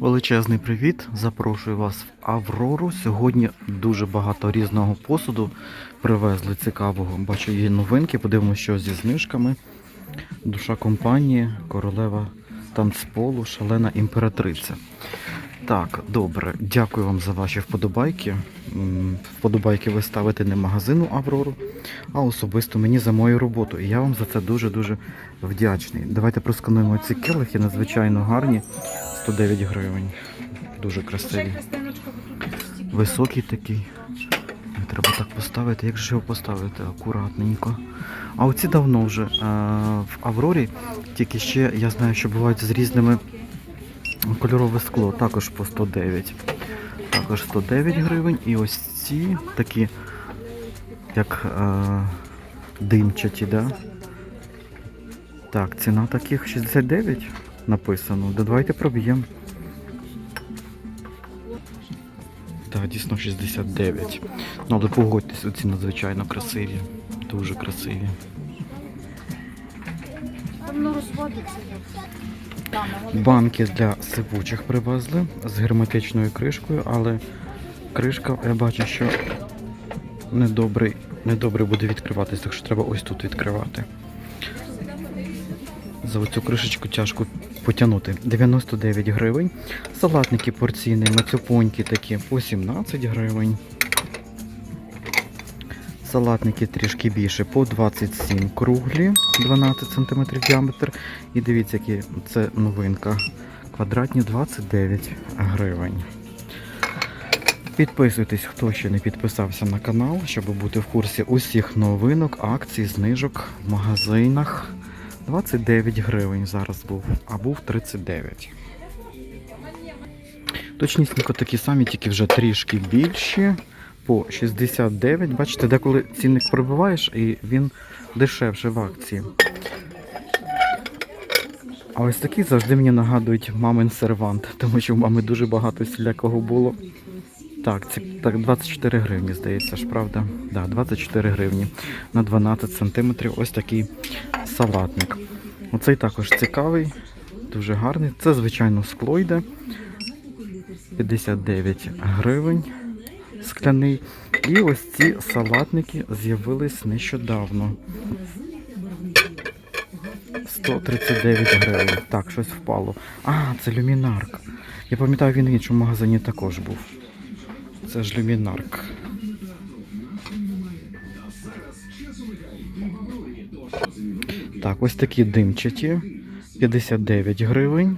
Величезний привіт! Запрошую вас в Аврору. Сьогодні дуже багато різного посуду привезли цікавого. Бачу, є новинки, подивимося, що зі знижками. Душа компанії, королева танцполу, шалена імператриця. Так, добре, дякую вам за ваші вподобайки. Вподобайки ви ставите не магазину Аврору, а особисто мені за мою роботу. І я вам за це дуже-дуже вдячний. Давайте проскануємо ці келихи, надзвичайно гарні. 109 гривень. Дуже красиві. Високий такий. Не Треба так поставити. Як же його поставити? Акуратненько. А оці давно вже е, в Аврорі, тільки ще я знаю, що бувають з різними кольорове скло, також по 109. Також 109 гривень. І ось ці такі, як е, димчаті, да? Так, ціна таких 69 написано. Да давайте проб'ємо. Так, дійсно 69. Ну, але погодьтесь, оці надзвичайно красиві. Дуже красиві. Банки для сипучих привезли з герметичною кришкою, але кришка, я бачу, що недобрий, недобре буде відкриватись, так що треба ось тут відкривати. За оцю кришечку тяжко потягнути. 99 гривень. Салатники порційні, мацюпоньки такі по 17 гривень. Салатники трішки більше по 27 круглі, 12 см діаметр. І дивіться, які це новинка. Квадратні 29 гривень. Підписуйтесь, хто ще не підписався на канал, щоб бути в курсі усіх новинок, акцій, знижок в магазинах. 29 гривень зараз був, а був 39. Точнісінько такі самі, тільки вже трішки більші. По 69. Бачите, деколи цінник пробиваєш і він дешевше в акції. А ось такі завжди мені нагадують мамин сервант, тому що в мами дуже багато всілякого було. Так, це так 24 гривні, здається ж, правда? Да, 24 гривні на 12 сантиметрів. Ось такий салатник. Оцей також цікавий, дуже гарний. Це, звичайно, скло йде. 59 гривень скляний. І ось ці салатники з'явились нещодавно. 139 гривень. Так, щось впало. А, це люмінарк. Я пам'ятаю, він в іншому магазині також був. Це ж люмінарк. Так, ось такі димчаті. 59 гривень.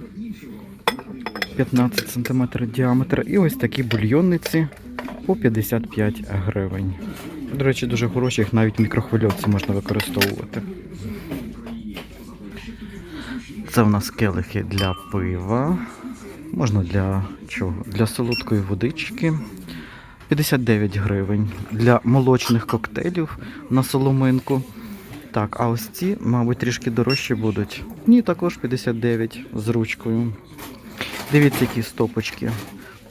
15 см діаметр. І ось такі бульйонниці по 55 гривень. До речі, дуже хороші, їх навіть мікрохвильовці можна використовувати. Це в нас келихи для пива. Можна для чого? Для солодкої водички. 59 гривень. Для молочних коктейлів на соломинку. Так, а ось ці, мабуть, трішки дорожчі будуть. Ні, також 59 з ручкою. Дивіться, які стопочки.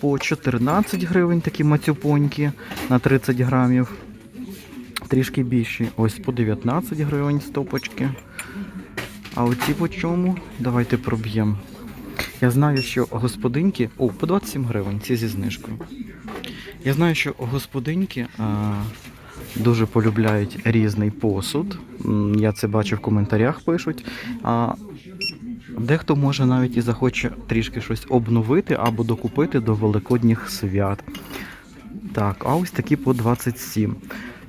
По 14 гривень такі мацюпоньки на 30 грамів. Трішки більші. Ось по 19 гривень стопочки. А оці по чому? Давайте проб'ємо. Я знаю, що господинки. О, по 27 гривень, ці зі знижкою. Я знаю, що господинки а, дуже полюбляють різний посуд. Я це бачу в коментарях пишуть. А дехто може навіть і захоче трішки щось обновити або докупити до великодніх свят. Так, а ось такі по 27.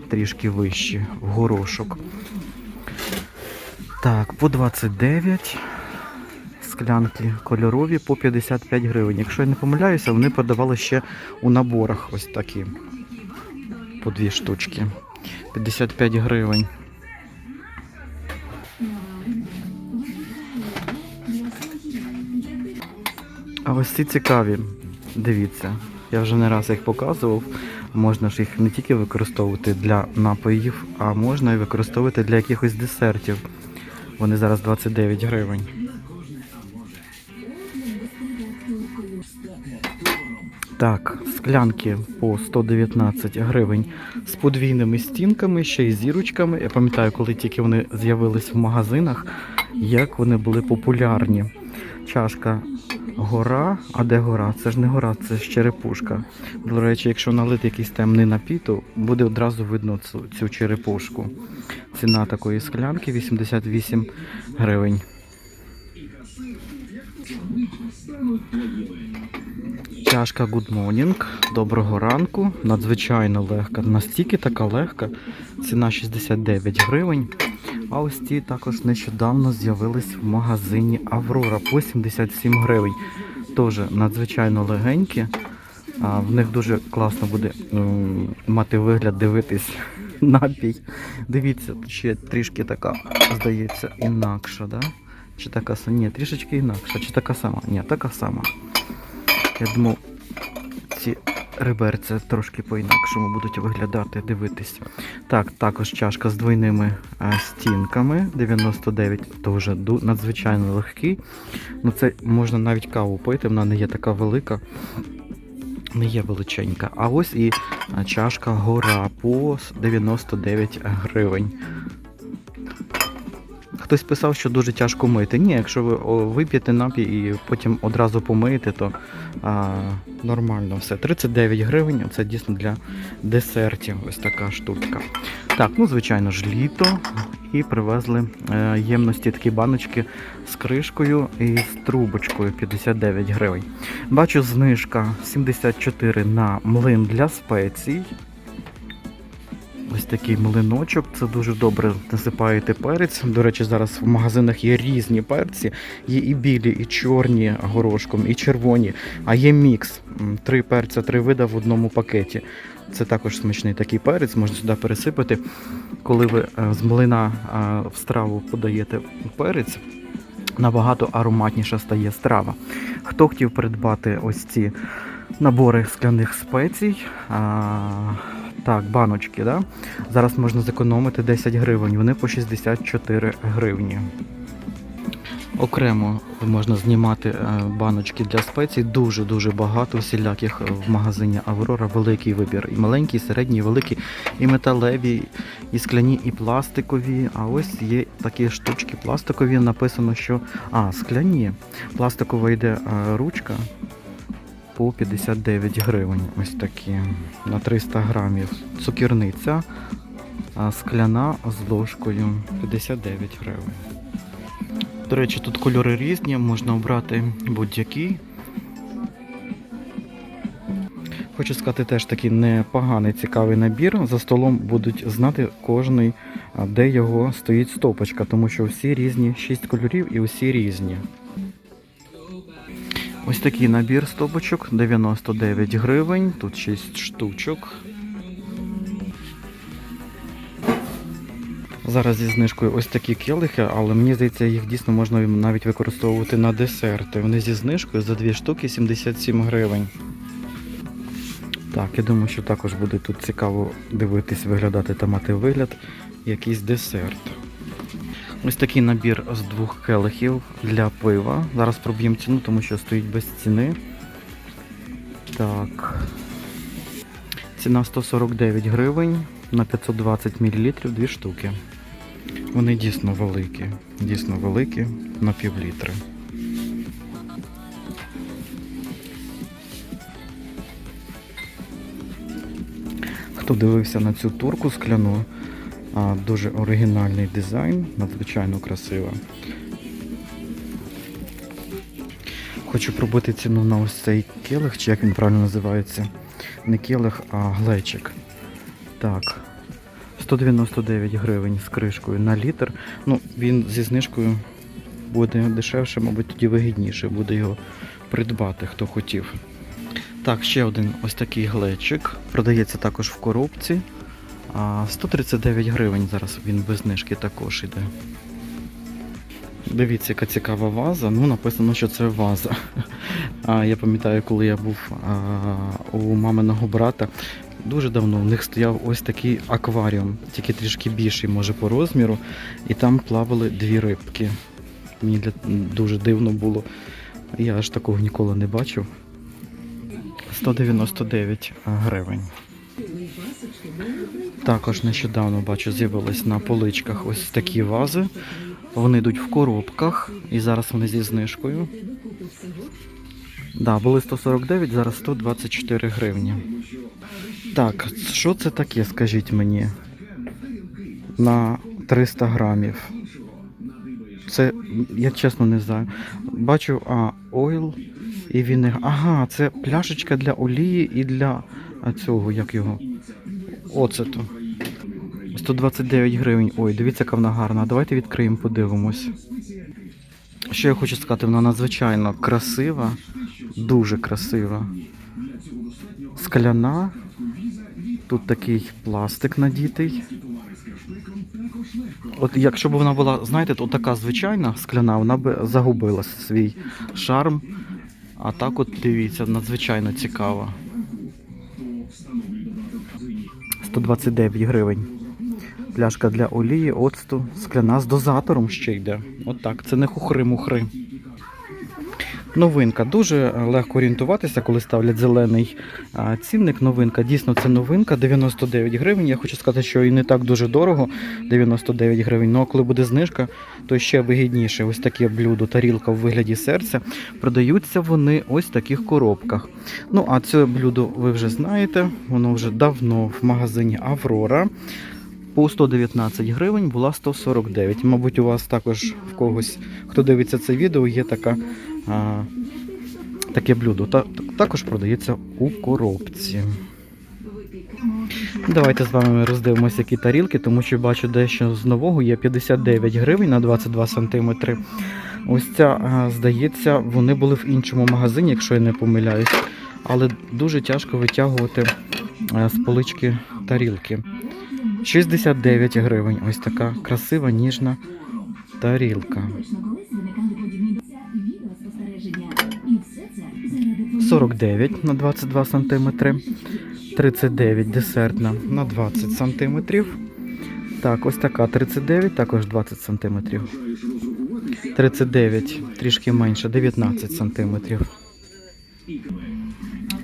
Трішки вищі, в горошок. Так, по 29 склянки кольорові по 55 гривень. Якщо я не помиляюся, вони продавали ще у наборах ось такі. По дві штучки. 55 гривень. А ось ці цікаві. Дивіться, я вже не раз їх показував. Можна ж їх не тільки використовувати для напоїв, а можна і використовувати для якихось десертів. Вони зараз 29 гривень. Так, склянки по 119 гривень з подвійними стінками, ще й зірочками. Я пам'ятаю, коли тільки вони з'явились в магазинах, як вони були популярні. чашка гора. А де гора? Це ж не гора, це ж черепушка. До речі, якщо налити якийсь темний напій, буде одразу видно цю, цю черепушку. Ціна такої склянки 88 гривень. Чашка Good Morning. Доброго ранку. Надзвичайно легка. Настільки така легка. Ціна 69 гривень. А ось ці також нещодавно з'явились в магазині Аврора по 77 гривень. Теж надзвичайно легенькі. А, в них дуже класно буде мати вигляд дивитись напій. Дивіться, ще трішки така, здається, інакша, да? Чи така сама? Ні, трішечки інакша. Чи така сама? Ні, така сама. Я думав, ці реберця трошки по-інакшому будуть виглядати, дивитись. Так, також чашка з двойними а, стінками. 99, дуже ду- надзвичайно легкий. Ну це можна навіть каву пити, вона не є така велика. Не є величенька. А ось і чашка гора по 99 гривень. Хтось писав, що дуже тяжко мити. Ні, якщо ви вип'єте напій і потім одразу помиєте, то а, нормально все. 39 гривень це дійсно для десертів. Ось така штучка. Так, ну звичайно ж літо. І привезли е, ємності такі баночки з кришкою і з трубочкою 59 гривень. Бачу знижка 74 на млин для спецій. Ось такий млиночок, це дуже добре насипаєте перець. До речі, зараз в магазинах є різні перці. Є і білі, і чорні горошком, і червоні. А є мікс. Три перця, три вида в одному пакеті. Це також смачний такий перець, можна сюди пересипати. Коли ви е, з млина е, в страву подаєте перець, набагато ароматніша стає страва. Хто хотів придбати ось ці набори скляних спецій? Так, баночки, да? Зараз можна зекономити 10 гривень, вони по 64 гривні. Окремо можна знімати е, баночки для спецій. Дуже-дуже багато всіляких е, в магазині Аврора. Великий вибір. І маленькі, і середні, і великі, і металеві, і скляні, і пластикові. А ось є такі штучки пластикові. Написано, що. А, скляні. Пластикова йде е, ручка по 59 гривень. Ось такі. На 300 грамів. Цукерниця. А скляна з ложкою 59 гривень. До речі, тут кольори різні, можна обрати будь-який. Хочу сказати, теж такий непоганий цікавий набір. За столом будуть знати кожний, де його стоїть стопочка, тому що всі різні, 6 кольорів і усі різні. Ось такий набір стопочок 99 гривень, тут 6 штучок. Зараз зі знижкою ось такі келихи, але мені здається, їх дійсно можна навіть використовувати на десерти. Вони зі знижкою за дві штуки 77 гривень. Так, я думаю, що також буде тут цікаво дивитись, виглядати та мати вигляд якийсь десерт. Ось такий набір з двох келихів для пива. Зараз проб'ємо ціну, тому що стоїть без ціни. Так. Ціна 149 гривень на 520 мл дві штуки. Вони дійсно великі, дійсно великі на півлітри. Хто дивився на цю турку скляну, дуже оригінальний дизайн, надзвичайно красива. Хочу пробити ціну на ось цей келих, чи як він правильно називається. Не келих, а глечик. Так. 199 гривень з кришкою на літр. Ну, він зі знижкою буде дешевше, мабуть, тоді вигідніше буде його придбати, хто хотів. Так, ще один ось такий глечик. Продається також в коробці. А, 139 гривень зараз він без знижки також іде. Дивіться, яка цікава ваза. Ну, написано, що це ваза. Я пам'ятаю, коли я був у маминого брата, дуже давно в них стояв ось такий акваріум, тільки трішки більший, може, по розміру, і там плавали дві рибки. Мені для... дуже дивно було. Я аж такого ніколи не бачив. 199 гривень. Також нещодавно бачу, з'явились на поличках ось такі вази. Вони йдуть в коробках і зараз вони зі знижкою. Да, були 149, зараз 124 гривні. Так, що це таке, скажіть мені? На 300 грамів. Це, я чесно не знаю. Бачу, а, ойл і вінегар. Ага, це пляшечка для олії і для цього, як його. Оцету. 129 гривень. Ой, дивіться, яка вона гарна. Давайте відкриємо, подивимось. Що я хочу сказати, вона надзвичайно красива, дуже красива. Скляна. Тут такий пластик надітий. От якщо б вона була, знаєте, от така звичайна скляна, вона би загубила свій шарм. А так от дивіться, надзвичайно цікава. 129 гривень. Пляшка для олії, оцту, скляна з дозатором ще йде. Отак, це не хухри-мухри. Новинка. Дуже легко орієнтуватися, коли ставлять зелений цінник. Новинка. Дійсно, це новинка. 99 гривень. Я хочу сказати, що і не так дуже дорого. 99 гривень. Ну а коли буде знижка, то ще вигідніше. Ось таке блюдо, тарілка в вигляді серця. Продаються вони ось в таких коробках. Ну, а це блюдо ви вже знаєте. Воно вже давно в магазині Аврора. По 119 гривень була 149. Мабуть, у вас також в когось, хто дивиться це відео, є така, таке блюдо. Та, також продається у коробці. Давайте з вами роздивимося, які тарілки, тому що бачу дещо з нового є 59 гривень на 22 сантиметри. Ось ця, здається, вони були в іншому магазині, якщо я не помиляюсь. Але дуже тяжко витягувати з полички тарілки. 69 гривень. Ось така красива ніжна тарілка. 49 на 22 сантиметри. 39 десертна на 20 сантиметрів. Так, ось така 39, також 20 сантиметрів. 39, трішки менше, 19 сантиметрів.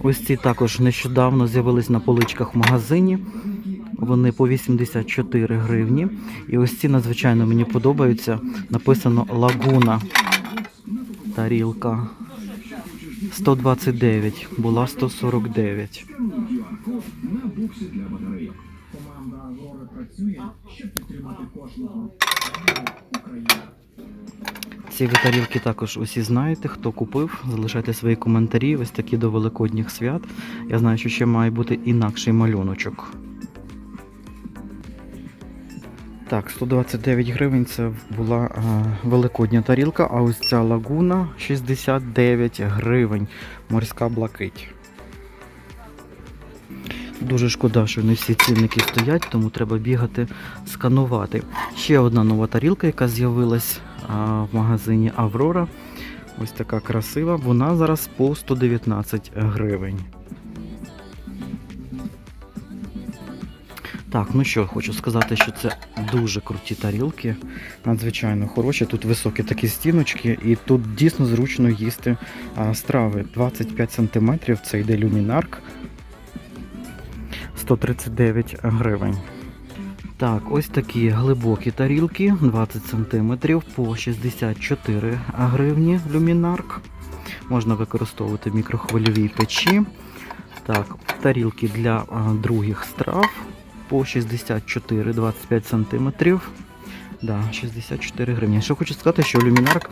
Ось ці також нещодавно з'явились на поличках в магазині. Вони по 84 гривні. І ось ці надзвичайно мені подобаються. Написано Лагуна. Тарілка. 129, була 149. Ці ви тарілки також усі знаєте, хто купив. Залишайте свої коментарі, ось такі до Великодніх свят. Я знаю, що ще має бути інакший малюночок. Так, 129 гривень це була а, великодня тарілка, а ось ця лагуна 69 гривень. Морська блакить. Дуже шкода, що не всі цінники стоять, тому треба бігати, сканувати. Ще одна нова тарілка, яка з'явилась а, в магазині Аврора. Ось така красива. Вона зараз по 119 гривень. Так, ну що, хочу сказати, що це дуже круті тарілки, надзвичайно хороші. Тут високі такі стіночки, і тут дійсно зручно їсти а, страви. 25 см, це йде люмінарк. 139 гривень. Так, ось такі глибокі тарілки, 20 см по 64 гривні люмінарк. Можна використовувати в мікрохвильовій печі. Так, тарілки для а, других страв по 64 25 сантиметрів. Да, 64 гривні. Що хочу сказати, що люмінарк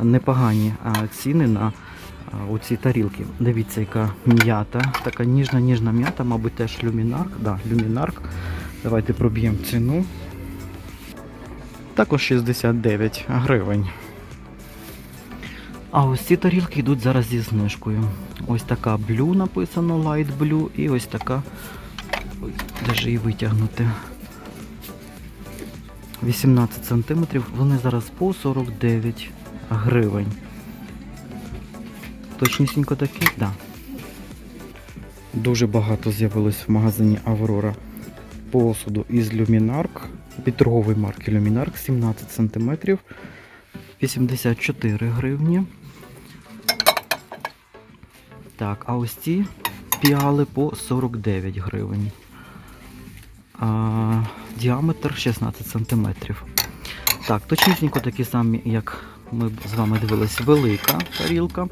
непогані ціни на оці тарілки. Дивіться, яка м'ята, така ніжна ніжна м'ята, мабуть, теж люмінарк. Да, люмінарк. Давайте проб'ємо ціну. Також 69 гривень. А ось ці тарілки йдуть зараз зі знижкою. Ось така блю написано, light blue, і ось така Ж її витягнути? 18 сантиметрів. Вони зараз по 49 гривень. Точнісінько такі? Так. Да. Дуже багато з'явилось в магазині Аврора посуду із люмінарк. Від марки Люмінарк 17 сантиметрів. 84 гривні. Так, а ось ці піали по 49 гривень. Діаметр 16 см. Так, точнісінько такі самі, як Ми з вами дивились велика тарілка.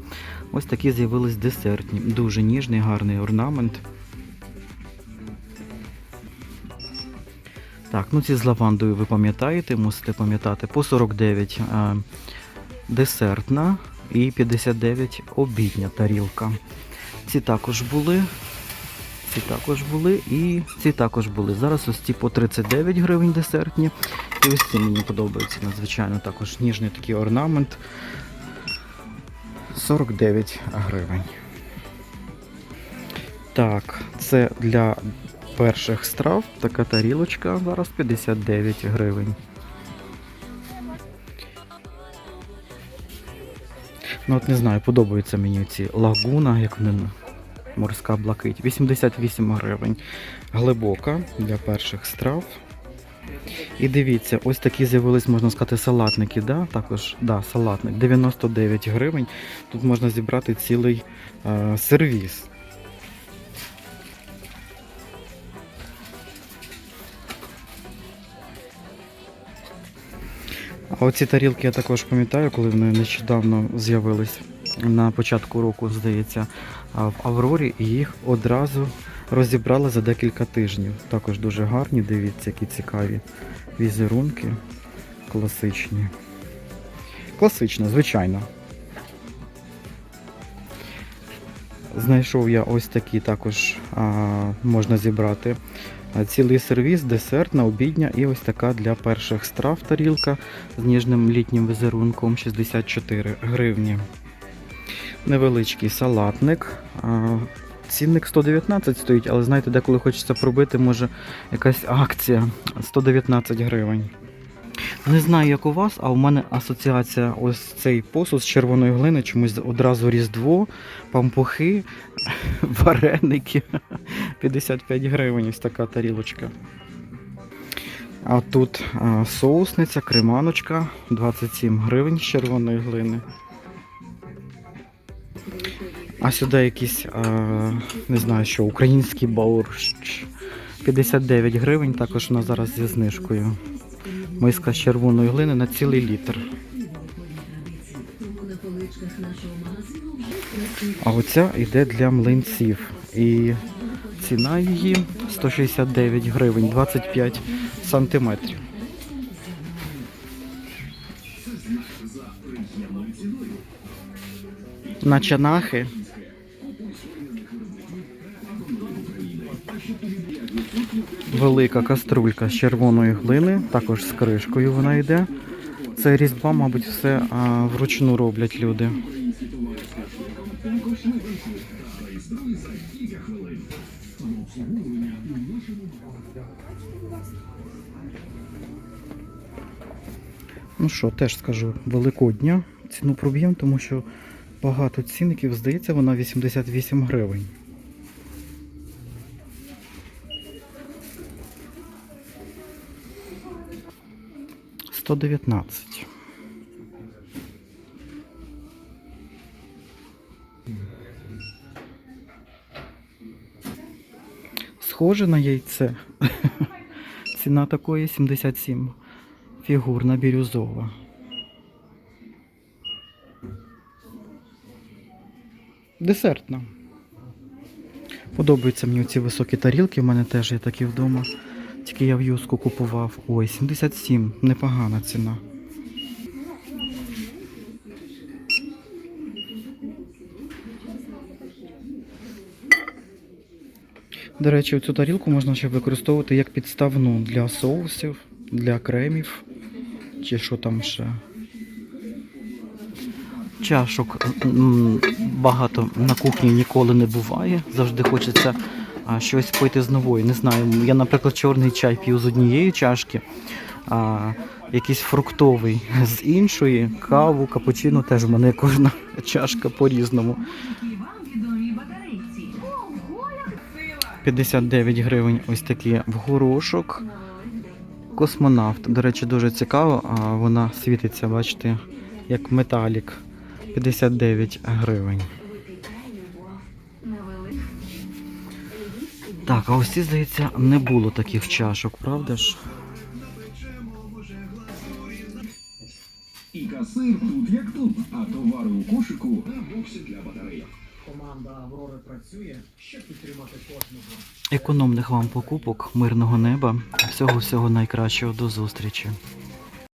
Ось такі з'явились десертні. Дуже ніжний, гарний орнамент. Так, ну ці з лавандою ви пам'ятаєте, мусите пам'ятати. По 49 е, десертна і 59 обідня тарілка. Ці також були. Ці також були і ці також були. Зараз ось ці по 39 гривень десертні. І ось ці мені подобаються надзвичайно також ніжний такий орнамент. 49 гривень. Так, це для перших страв така тарілочка зараз 59 гривень. Ну от не знаю, подобаються мені ці лагуна, як вони морська блакить. 88 гривень. Глибока для перших страв. І дивіться, ось такі з'явились, можна сказати, салатники. Да? Також да, салатник 99 гривень. Тут можна зібрати цілий е, сервіс. А оці тарілки я також пам'ятаю, коли вони нещодавно з'явились на початку року, здається, а, в Аврорі, їх одразу розібрали за декілька тижнів. Також дуже гарні, дивіться, які цікаві візерунки. Класичні. Класично, звичайно. Знайшов я ось такі також а, можна зібрати. Цілий сервіс, десертна, обідня і ось така для перших страв тарілка з ніжним літнім візерунком 64 гривні. Невеличкий салатник. Цінник 119 стоїть, але знаєте, деколи хочеться пробити, може якась акція 119 гривень. Не знаю, як у вас, а у мене асоціація ось цей посуд з червоної глини, чомусь одразу Різдво, пампухи, вареники. 55 гривень ось така тарілочка. А тут соусниця, креманочка, 27 гривень з червоної глини. А сюди якийсь, а, не знаю що, український борщ. 59 гривень, також вона зараз зі знижкою. Миска з червоної глини на цілий літр. А оця йде для млинців. І ціна її 169 гривень, 25 сантиметрів. На чанахи. Велика каструлька з червоної глини, також з кришкою вона йде. Це різьба, мабуть, все а, вручну роблять люди. Ну що, теж скажу, великодня. Ціну проб'ємо, тому що багато цінників, здається, вона 88 гривень. Сто дев'ятнадцять. Схоже на яйце. Ціна такої 77. Фігурна бірюзова. Десертна. Подобаються мені ці високі тарілки, в мене теж є такі вдома. Тільки я в юску купував. Ой, 77, непогана ціна. До речі, цю тарілку можна ще використовувати як підставну для соусів, для кремів, чи що там ще. Чашок багато на кухні ніколи не буває. Завжди хочеться а, щось пити з нової. Не знаю. Я, наприклад, чорний чай п'ю з однієї чашки, а якийсь фруктовий з іншої, каву, капучино теж в мене кожна чашка по-різному. 59 гривень ось такі в горошок. Космонавт. До речі, дуже цікаво, а вона світиться, бачите, як металік. 59 гривень. Так, а ось ці, здається, не було таких чашок, правда ж? І Сир тут як тут, а товари у кошику та бокси для батарейок. Команда Аврори працює, щоб підтримати кожного. Економних вам покупок, мирного неба, всього всього найкращого до зустрічі.